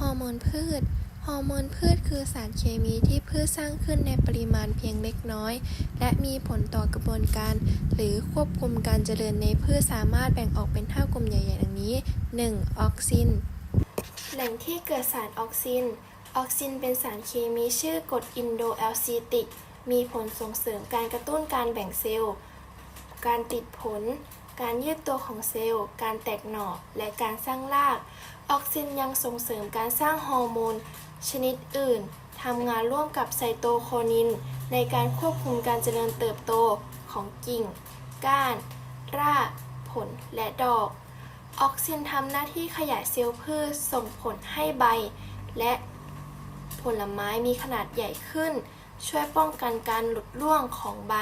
ฮอร์โมนพืช ฮอร์โมนพืชคือสารเคมีที่พืชสร้างขึ้นในปริมาณเพียงเล็กน้อย และมีผลต่อกระบวนการ หรือควบคุมการเจริญในพืชสามารถแบ่งออกเป็น 5 กลุ่มใหญ่ๆดังนี้ 1. ออกซิน แหล่งที่เกิดสารออกซิน ออกซินเป็นสารเคมีชื่อกรดอินโดแอลซีติก มีผลส่งเสริมการกระตุ้นการแบ่งเซลล์ การติดผล การยืดตัวของเซลล์ การแตกหน่อ และการสร้างราก ออกซินยังส่งเสริมการสร้างฮอร์โมน ชนิดอื่นทำงานร่วมกับไซโตโคนิน ในการควบคุมการเจริญเติบโตของกิ่ง ก้าน ราก ผล และดอก ออกซินทำหน้าที่ขยายเซลล์พืชส่งผลให้ใบ และผลไม้มีขนาดใหญ่ขึ้น ช่วยป้องกันการหลุดร่วงของใบ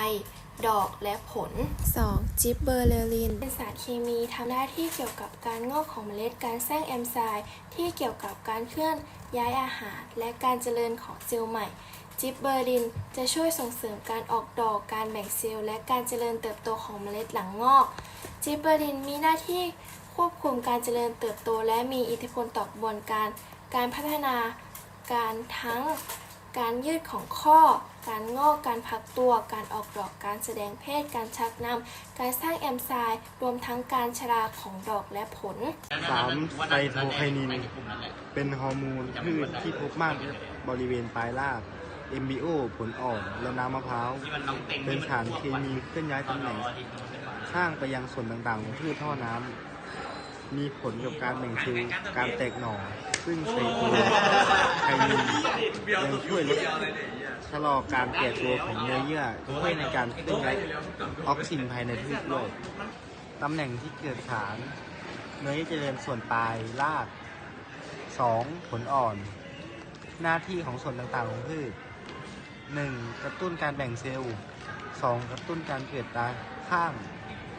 ดอกและผล 2. จิบเบอร์เลริน เป็นสารเคมีทำหน้าที่เกี่ยวกับการงอกของเมล็ดการสร้างแอนไซม์ที่เกี่ยวกับการเคลื่อนย้ายอาหาร และการเจริญของเซลล์ใหม่ จิบเบอร์ลินจะช่วยส่งเสริมการออกดอกการแบ่งเซลล์และการเจริญเติบโตของเมล็ดหลังงอก จิบเบอร์ลินมีหน้าที่ควบคุมการเจริญเติบโต และมีอิทธิพลต่อกระบวนการ การพัฒนาการทั้งการยืดของข้อ การงอก การพักตัว การออกดอก การแสดงเพศ การชักนำ การสร้างแอมไซม์รวมทั้งการชราของดอกและผลสามไซโทไคนิน เป็นฮอร์โมนพืชที่พบมากบริเวณปลายรากเอมบิโอ ผลอ่อนและน้ำมะพร้าว เป็นสารเคมีเคลื่อนย้ายตำแหน่ง ข้างไปยังส่วนต่างๆของพืชท่อน้ำ มีผลกับการแบ่งเซลล์การแตกหน่อ ซึ่งไซโทไคนินยังช่วยลดชะลอการแก่ตัวของเนื้อเยื่อช่วยในการเคลื่อนย้ายออกซินภายในพืชด้วยตำแหน่งที่เกิดสารเนื้อเจริญส่วนปลายราก 2. ผลอ่อน หน้าที่ของส่วนต่างๆของพืช 1. กระตุ้นการแบ่งเซลล์ 2. กระตุ้นการเกิดตาข้าง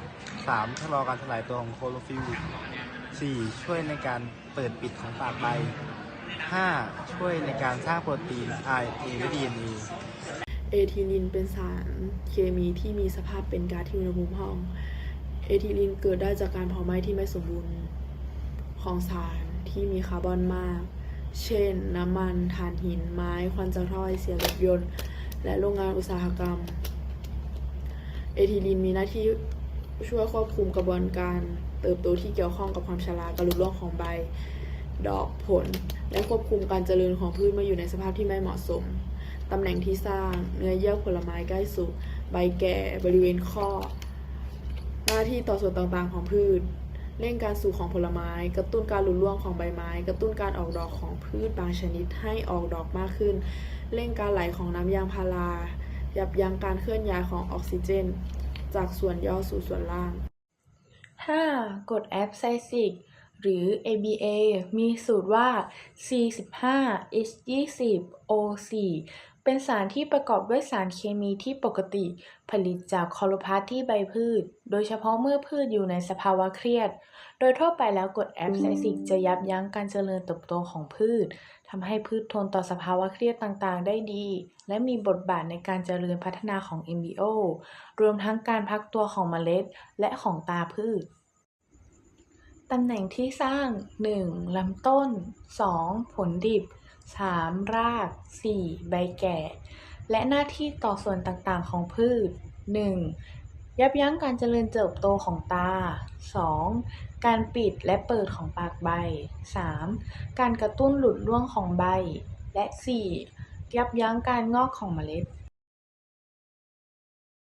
3. ชะลอการสลายตัวของโคโรฟิล 4. ช่วยในการเปิดปิดของปากใบ 5. ช่วยในการสร้างโปรตีน RNA และ DNA เอทิลีนเป็นสารเคมีที่มีสภาพเป็นก๊าซที่อุณหภูมิห้อง เอทิลีนเกิดได้จากการเผาไหม้ที่ไม่สมบูรณ์ของสารที่มีคาร์บอนมาก เช่น น้ำมันถ่านหิน ไม้ควันจากท่อไอเสียรถยนต์ และโรงงานอุตสาหกรรม เอทิลีนมีหน้าที่ช่วยควบคุมกระบวนการ เติบโตที่เกี่ยวข้องกับความชราการหลุดร่วงของใบ ดอกผล และควบคุมการเจริญของพืชมื่อยู่ในสภาพที่ไม่เหมาะสม ตำแหน่งที่สร้าง เนื้อเยื่อผลไม้ใกล้สุก ใบแก่ บริเวณข้อ หน้าที่ต่อส่วนต่างๆของพืช เร่งการสุกของผลไม้ กระตุ้นการหลุดร่วงของใบไม้ กระตุ้นการออกดอกของพืชบางชนิดให้ออกดอกมากขึ้น เร่งการไหลของน้ำยางพารา ยับยั้งการเคลื่อนย้ายของออกซิเจน จากส่วนย่อสู่ส่วนล่าง 5. กดแอปไซซิกหรือ ABA มีสูตรว่า C15H20O4 เป็นสารที่ประกอบด้วยสารเคมีที่ปกติ ผลิตจากคลอโรพลาสต์ที่ใบพืช โดยเฉพาะเมื่อพืชอยู่ในสภาวะเครียด โดยทั่วไปแล้วกรดแอปไซซิกจะยับยั้งการเจริญเติบโตของพืชทำให้พืชทนต่อสภาวะเครียดต่างๆ ได้ดี และมีบทบาทในการเจริญพัฒนาของ MBO รวมทั้งการพักตัวของเมล็ด และของตาพืชตำแหน่งที่สร้าง 1. ลำต้น 2. ผลดิบ 3. ราก 4. ใบแก่ และหน้าที่ต่อส่วนต่างๆของพืช 1. ยับยั้งการเจริญเติบโตของตา 2. การปิดและเปิดของปากใบ 3. การกระตุ้นหลุดร่วงของใบ และ 4. ยับยั้งการงอกของเมล็ด